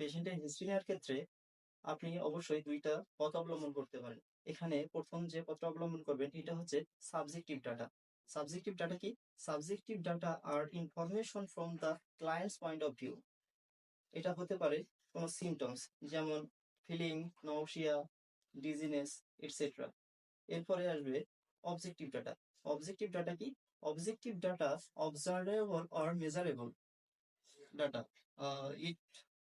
পেশেন্টের হিস্ট্রি নেওয়ার ক্ষেত্রে আপনি অবশ্যই দুইটা পথ অবলম্বন করতে পারেন। এখানে প্রথম যে পথটা অবলম্বন করবেন, এটা হচ্ছে সাবজেক্টিভ ডাটা সাবজেক্টিভ ডাটা কি? Subjective data R information from the client's point of view এটা হতে পারে কোনো সিমটমস যেমন ফিলিং নওশিয়া ডিজিনেস এটসেট্রা এরপরে আসবে অবজেক্টিভ ডাটা অবজেক্টিভ ডাটা কি? Objective data observable or measurable data it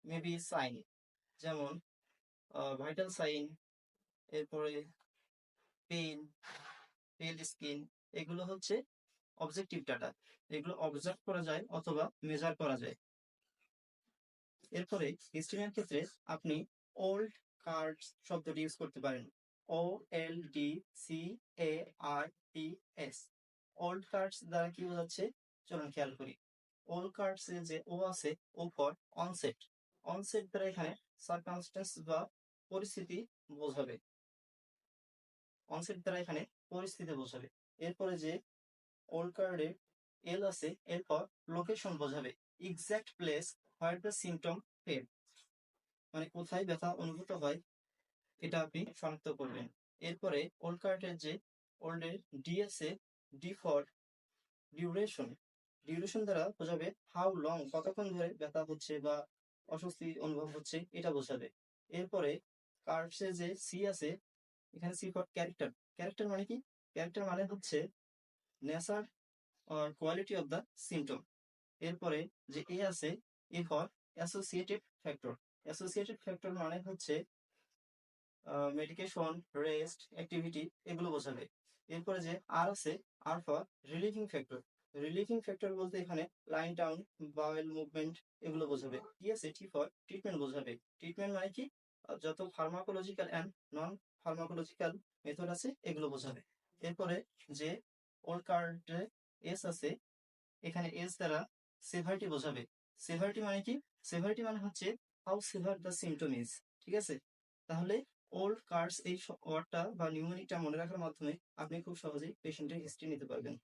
may be sign যেমন ভাইটাল সাইন এরপরে পেইন পেল স্কিন এগুলো হচ্ছে অবজেক্টিভ ডাটা এগুলো অবজার্ভ করা যায় অথবা মেজার করা যায়। এরপরে হিস্ট্রিয়ার ক্ষেত্রে আপনি ওল্ড কার্ড শব্দটি ইউজ করতে পারেন। O L D C A R T S old cards দ্বারা কি বোঝাচ্ছে? চলুন খেয়াল করি। ওল্ড কার্ডস যে ও আছে ও ফর অনসেট অনসেট দ্বারা এখানে সার্কামস্টেন্স বা পরিস্থিতি বোঝাবে। অনসেট দ্বারা এখানে পরিস্থিতি বোঝাবে। এরপরে যে ওল্ড কার্ডে এল আছে এরপর লোকেশন বোঝাবে। Exact place where the symptom fell মানে কোথায় ব্যথা অনুভূত হয় এটা আপনি শনাক্ত করবেন। এরপরে ওল্ড কার্ডের যে ওল্ডের ডি আছে ডি ফর ডিউরেশন ডিউরেশন দ্বারা বোঝাবে হাউ লং কতক্ষণ ধরে ব্যথা হচ্ছে বা অস্বস্তি অনুভব হচ্ছে, এটা বোঝাবে এরপরে কার্ডসে যে সি আছে, এখানে সি ফর ক্যারেক্টার ক্যারেক্টার মানে কি? ক্যারেক্টার মানে হচ্ছে nature or quality of the symptom এরপরে যে এ আছে A for associated factor associated factor মানে হচ্ছে মেডিকেশন রেস্ট অ্যাক্টিভিটি এগুলো বোঝাবে এরপরে যে আর আছে R for relieving factor relieving factor বলতে এখানে লাইন ডাউন বাওয়েল মুভমেন্ট এগুলো বোঝাবে। টি আছে টি ফর ট্রিটমেন্ট বোঝাবে। ট্রিটমেন্ট মানে কি? যত pharmacological and non pharmacological method আছে, এগুলো বোঝাবে। এরপরে যে ওল্ড কার্ডে এস আছে, এখানে এস দ্বারা সেভারিটি বোঝাবে। সেভারিটি মানে কি? সেভারিটি মানে হচ্ছে how severe the symptom is ঠিক আছে? তাহলে ওল্ড কার্ডস এই ওয়ার্ডটা বা নিউমেরিকটা মনে রাখার মাধ্যমে আপনি খুব সহজেই পেশেন্টের হিস্ট্রি নিতে পারবেন।